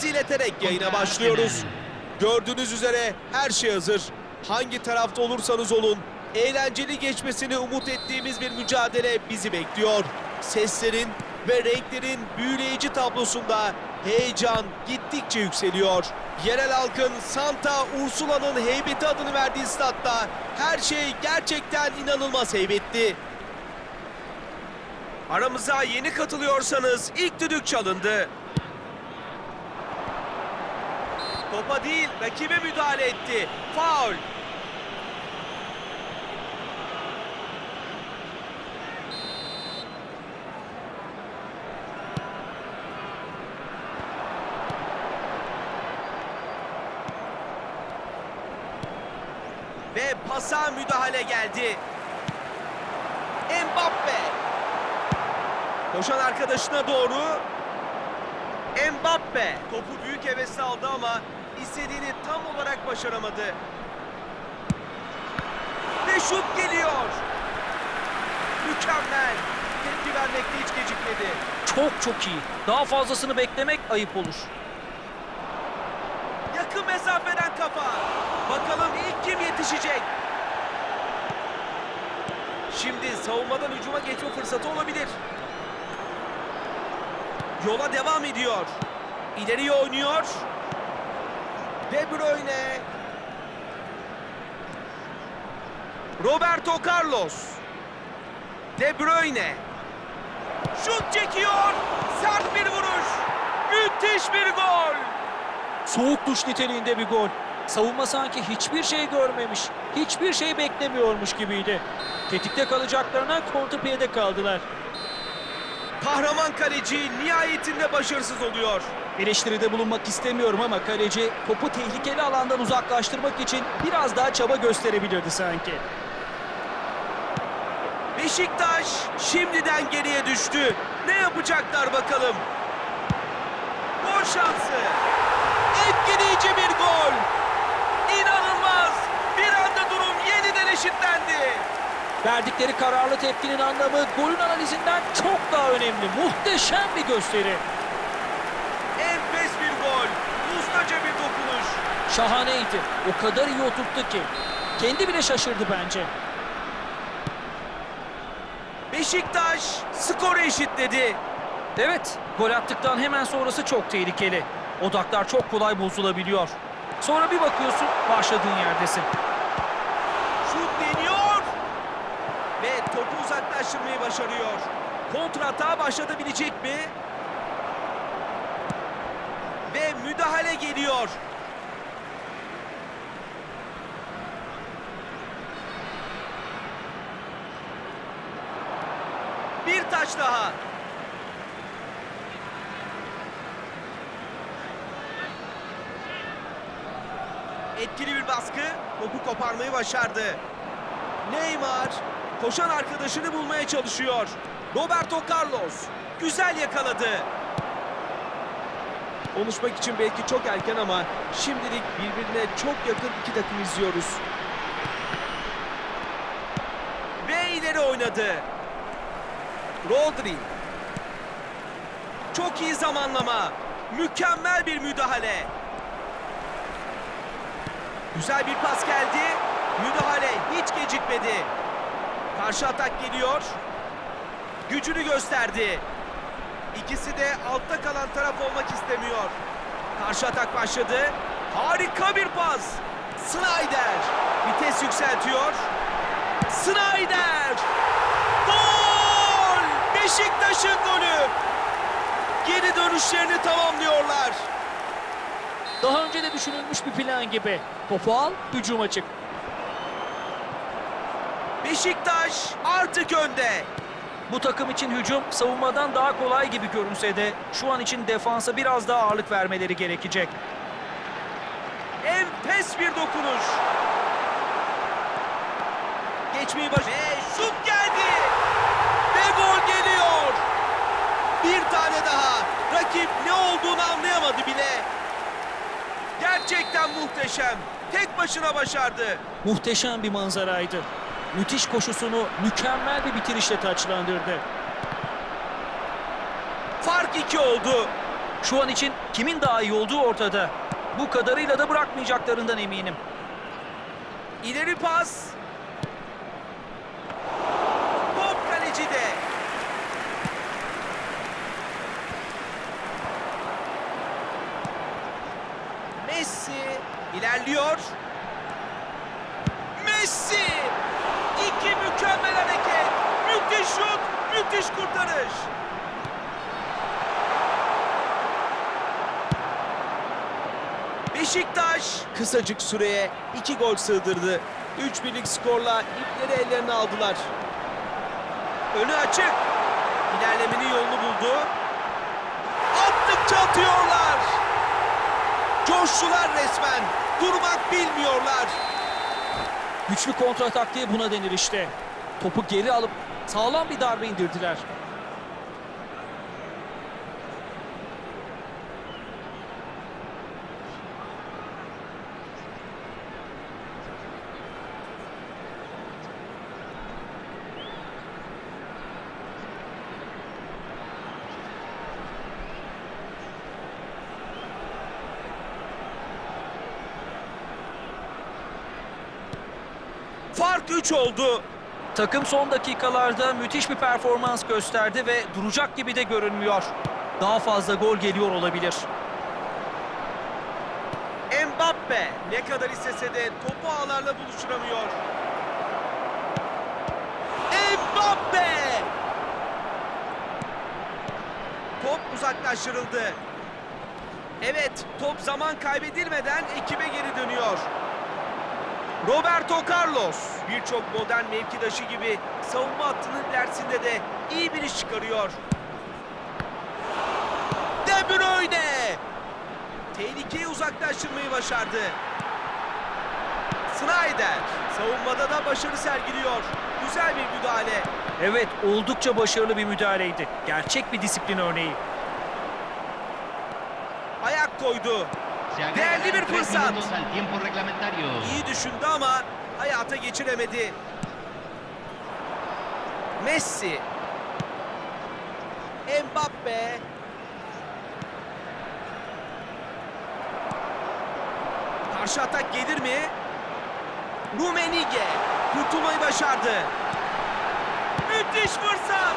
seslerinizi ileterek yayına başlıyoruz. Gördüğünüz üzere her şey hazır. Hangi tarafta olursanız olun, eğlenceli geçmesini umut ettiğimiz bir mücadele bizi bekliyor. Seslerin ve renklerin büyüleyici tablosunda heyecan gittikçe yükseliyor. Yerel halkın Santa Ursula'nın heybeti adını verdiği statta her şey gerçekten inanılmaz heybetli. Aramıza yeni katılıyorsanız ilk düdük çalındı. Topa değil, rakibe müdahale etti. Faul. Ve pasa müdahale geldi. Mbappe. Koşan arkadaşına doğru. Mbappe. Topu büyük hevesle aldı ama istediğini tam olarak başaramadı. Ve şut geliyor. Mükemmel. Tepki vermekte hiç gecikmedi. Çok çok iyi. Daha fazlasını beklemek ayıp olur. Yakın mesafeden kafa. Bakalım ilk kim yetişecek? Şimdi savunmadan hücuma geçme fırsatı olabilir. Yola devam ediyor. İleriye oynuyor. De Bruyne. Roberto Carlos. De Bruyne. Şut çekiyor. Sert bir vuruş. Müthiş bir gol. Soğuk duş niteliğinde bir gol. Savunma sanki hiçbir şey görmemiş, hiçbir şey beklemiyormuş gibiydi. Tetikte kalacaklarına kontrpiyede kaldılar. Kahraman kaleci nihayetinde başarısız oluyor. Eleştiride bulunmak istemiyorum ama kaleci topu tehlikeli alandan uzaklaştırmak için biraz daha çaba gösterebilirdi sanki. Beşiktaş şimdiden geriye düştü. Ne yapacaklar bakalım? Gol şansı. Etkileyici bir gol. İnanılmaz. Bir anda durum yeniden eşitlendi. Verdikleri kararlı tepkinin anlamı golün analizinden çok daha önemli. Muhteşem bir gösteri. Enfes bir gol. Ustaca bir dokunuş. Şahaneydi. O kadar iyi oturttu ki. Kendi bile şaşırdı bence. Beşiktaş skoru eşitledi. Evet, gol attıktan hemen sonrası çok tehlikeli. Odaklar çok kolay bozulabiliyor. Sonra bir bakıyorsun başladığın yerdesin. Şut deniyor. Ve topu uzaklaştırmayı başarıyor. Kontra atağa başlatabilecek mi? Ve müdahale geliyor. Bir taç daha. Etkili bir baskı. Topu koparmayı başardı. Neymar koşan arkadaşını bulmaya çalışıyor. Roberto Carlos güzel yakaladı. Konuşmak için belki çok erken ama şimdilik birbirine çok yakın iki takım izliyoruz. Ve ileri oynadı. Rodri. Çok iyi zamanlama. Mükemmel bir müdahale. Güzel bir pas geldi. Müdahale hiç gecikmedi. Karşı atak geliyor. Gücünü gösterdi. İkisi de altta kalan taraf olmak istemiyor. Karşı atak başladı. Harika bir pas. Snyder vites yükseltiyor. Snyder! Gol! Beşiktaş'ın golü. Geri dönüşlerini tamamlıyorlar. Daha önce de düşünülmüş bir plan gibi. Topu al, hücuma çık. Beşiktaş artık önde. Bu takım için hücum savunmadan daha kolay gibi görünse de şu an için defansa biraz daha ağırlık vermeleri gerekecek. Enfes bir dokunuş. Geçmeyi baş... Ve şut geldi. Ve gol geliyor. Bir tane daha. Rakip ne olduğunu anlayamadı bile. Gerçekten muhteşem. Tek başına başardı. Muhteşem bir manzaraydı. Müthiş koşusunu mükemmel bir bitirişle taçlandırdı. Fark iki oldu. Şu an için kimin daha iyi olduğu ortada. Bu kadarıyla da bırakmayacaklarından eminim. İleri pas. Top kalecide. Messi ilerliyor. Messi! İki mükemmel hareket. Müthiş şut, müthiş kurtarış. Beşiktaş kısacık süreye iki gol sığdırdı. 3 birlik skorla ipleri ellerine aldılar. Önü açık. İlerlemenin yolunu buldu. Attıkça atıyorlar. Coştular resmen. Durmak bilmiyorlar. Güçlü kontra taktiği buna denir işte. Topu geri alıp sağlam bir darbe indirdiler. Fark 3 oldu. Takım son dakikalarda müthiş bir performans gösterdi ve duracak gibi de görünmüyor. Daha fazla gol geliyor olabilir. Mbappe ne kadar istese de topu ağlarla buluşturamıyor. Mbappe! Top uzaklaştırıldı. Evet, top zaman kaybedilmeden ekibe geri dönüyor. Roberto Carlos birçok modern mevkidaşı gibi savunma hattının ilerisinde de iyi bir iş çıkarıyor. De Bruyne! Tehlikeyi uzaklaştırmayı başardı. Snyder savunmada da başarı sergiliyor. Güzel bir müdahale. Evet, oldukça başarılı bir müdahaleydi. Gerçek bir disiplin örneği. Ayak koydu. Değerli bir fırsat. İyi düşündü ama hayata geçiremedi. Messi. Mbappe. Karşı atak gelir mi? Rumenige kurtulmayı başardı. Müthiş fırsat.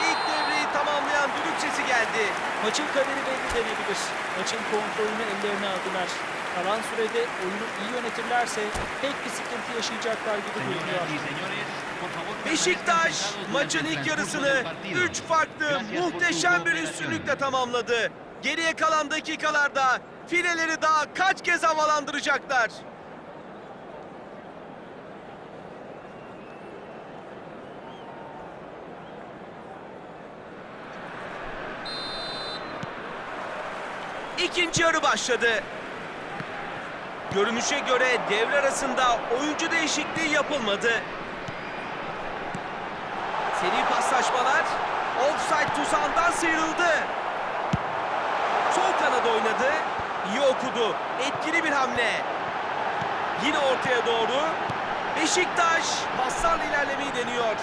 İlk devreyi tamamlayan düdük sesi geldi. Maçın kaderi belli denebilir. Maçın kontrolünü ellerine aldılar. Kalan sürede oyunu iyi yönetirlerse pek bir sıkıntı yaşayacaklar gibi görünüyor. Beşiktaş maçın ilk yarısını del partido. 3 farklı muhteşem bir üstünlükle tamamladı. Geriye kalan dakikalarda fileleri daha kaç kez havalandıracaklar? İkinci yarı başladı. Görünüşe göre devre arasında oyuncu değişikliği yapılmadı. Seri paslaşmalar offside tuzağından sıyrıldı. Sol kanada oynadı. İyi okudu. Etkili bir hamle. Yine ortaya doğru. Beşiktaş paslarla ilerlemeyi deniyor.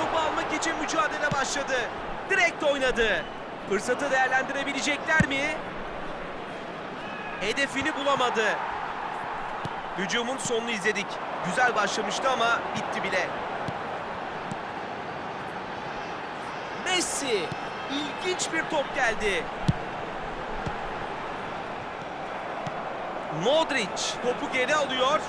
Topu almak için mücadele başladı. Direkt oynadı. Fırsatı değerlendirebilecekler mi? Hedefini bulamadı. Hücumun sonunu izledik. Güzel başlamıştı ama bitti bile. Messi. İlginç bir top geldi. Modric topu geri alıyor.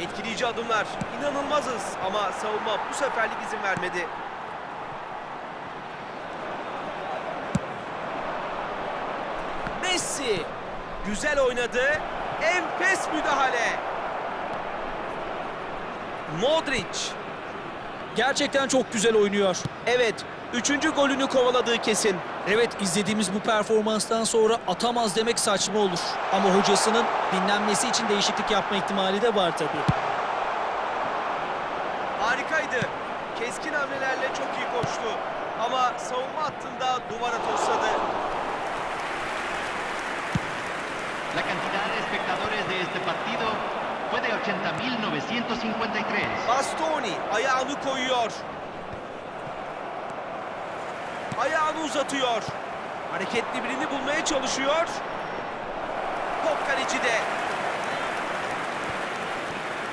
Etkileyici adımlar. İnanılmazız ama savunma bu seferlik izin vermedi. Messi güzel oynadı. Enfes müdahale. Modric. Gerçekten çok güzel oynuyor. Evet, üçüncü golünü kovaladığı kesin. Evet izlediğimiz bu performanstan sonra atamaz demek saçma olur. Ama hocasının dinlenmesi için değişiklik yapma ihtimali de var tabii. Harikaydı. Keskin hamlelerle çok iyi koştu. Ama savunma hattında duvara tosladı. La cantidad de espectadores de este partido fue de 80.953. Bastoni ayağını koyuyor. Ayağını uzatıyor. Hareketli birini bulmaya çalışıyor. Top kalecide.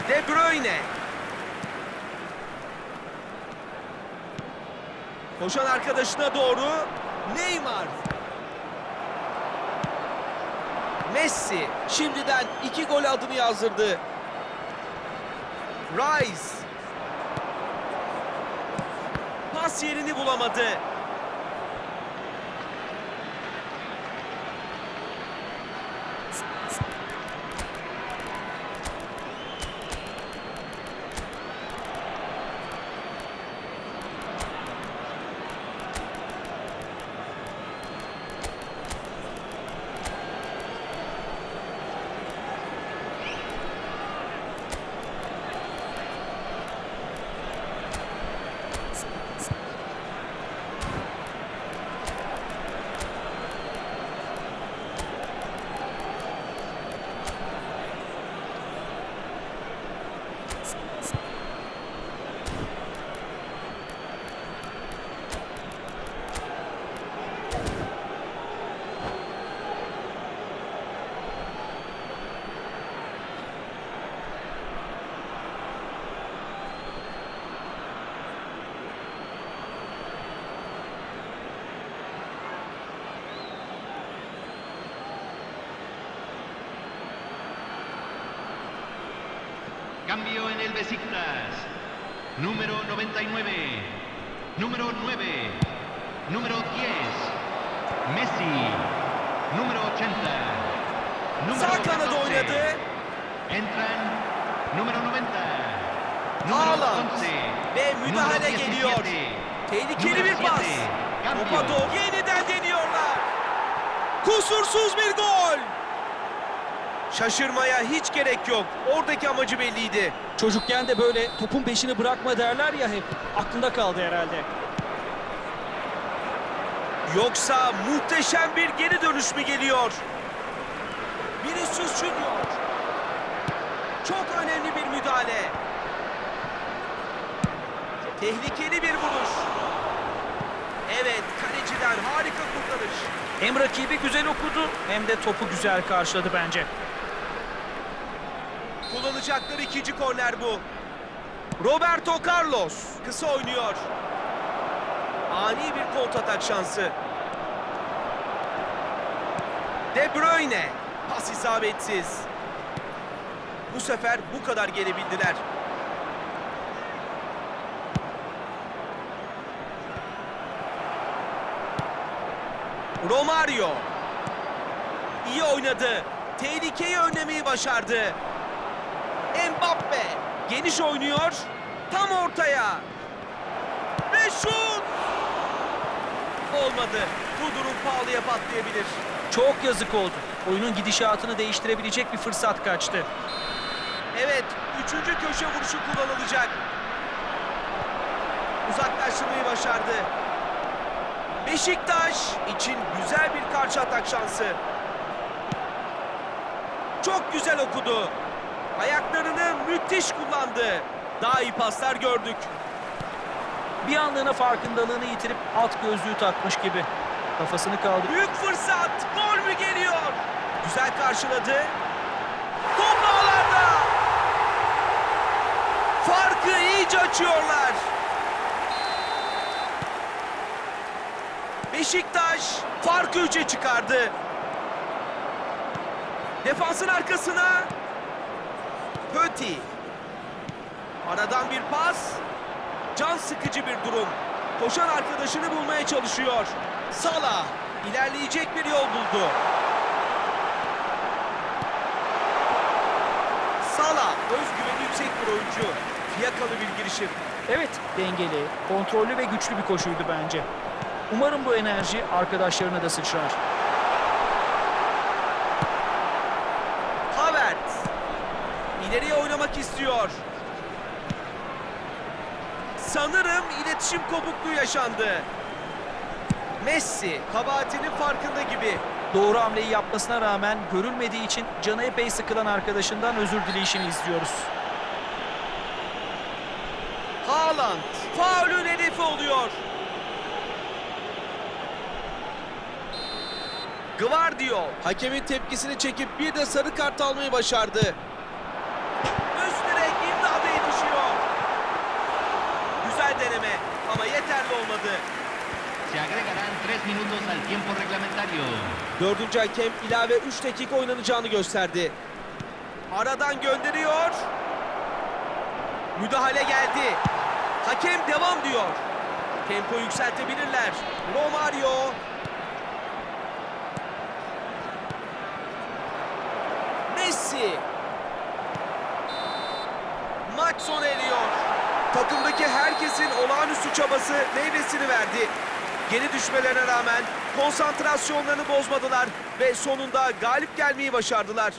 De Bruyne. Koşan arkadaşına doğru Neymar. Messi şimdiden iki gol adını yazdırdı. Rice. Pas yerini bulamadı. Besiktas. Número 99. Número 9. Número 10. Messi. Número 80. Número Sağ kanada 14. oynadı. Entran número 90. Número Haaland 11. ve müdahale número 17. geliyor. Tehlikeli bir pas. 7. Cambio. Topa doğru yeniden deniyorlar. Kusursuz bir gol. Şaşırmaya hiç gerek yok. Oradaki amacı belliydi. Çocukken de böyle topun peşini bırakma derler ya hep. Aklında kaldı herhalde. Yoksa muhteşem bir geri dönüş mü geliyor? Vinicius Junior. Çok önemli bir müdahale. Tehlikeli bir vuruş. Evet, kaleciden harika kurtarış. Hem rakibi güzel okudu hem de topu güzel karşıladı bence. Kullanacakları ikinci korner bu. Roberto Carlos kısa oynuyor. Ani bir kontratak şansı. De Bruyne pas isabetsiz. Bu sefer bu kadar gelebildiler. Romario iyi oynadı. Tehlikeyi önlemeyi başardı. Geniş oynuyor. Tam ortaya. Ve şut! Olmadı. Bu durum pahalıya patlayabilir. Çok yazık oldu. Oyunun gidişatını değiştirebilecek bir fırsat kaçtı. Evet, üçüncü köşe vuruşu kullanılacak. Uzaklaştırmayı başardı. Beşiktaş için güzel bir karşı atak şansı. Çok güzel okudu. Ayaklarını müthiş kullandı. Daha iyi paslar gördük. Bir anlığına farkındalığını yitirip alt gözlüğü takmış gibi. Kafasını kaldırdı. Büyük fırsat. Gol mü geliyor? Güzel karşıladı. Top ağlarda. Farkı iyice açıyorlar. Beşiktaş farkı 3'e çıkardı. Defansın arkasına Pöti. Aradan bir pas. Can sıkıcı bir durum. Koşan arkadaşını bulmaya çalışıyor. Salah ilerleyecek bir yol buldu. Salah özgüveni yüksek bir oyuncu. Fiyakalı bir girişim. Evet, dengeli, kontrollü ve güçlü bir koşuydu bence. Umarım bu enerji arkadaşlarına da sıçrar. İstiyor. Sanırım iletişim kopukluğu yaşandı. Messi kabahatinin farkında gibi. Doğru hamleyi yapmasına rağmen görülmediği için canı epey sıkılan arkadaşından özür dileyişini izliyoruz. Haaland faulün hedefi oluyor. Gvardiol hakemin tepkisini çekip bir de sarı kart almayı başardı. Minutos al tiempo reglamentario. Dördüncü hakem ilave 3 dakika oynanacağını gösterdi. Aradan gönderiyor. Müdahale geldi. Hakem devam diyor. Tempo yükseltebilirler. Romario. Messi. Maç sona eriyor. Takımdaki herkesin olağanüstü çabası meyvesini verdi. Geri düşmelerine rağmen konsantrasyonlarını bozmadılar ve sonunda galip gelmeyi başardılar.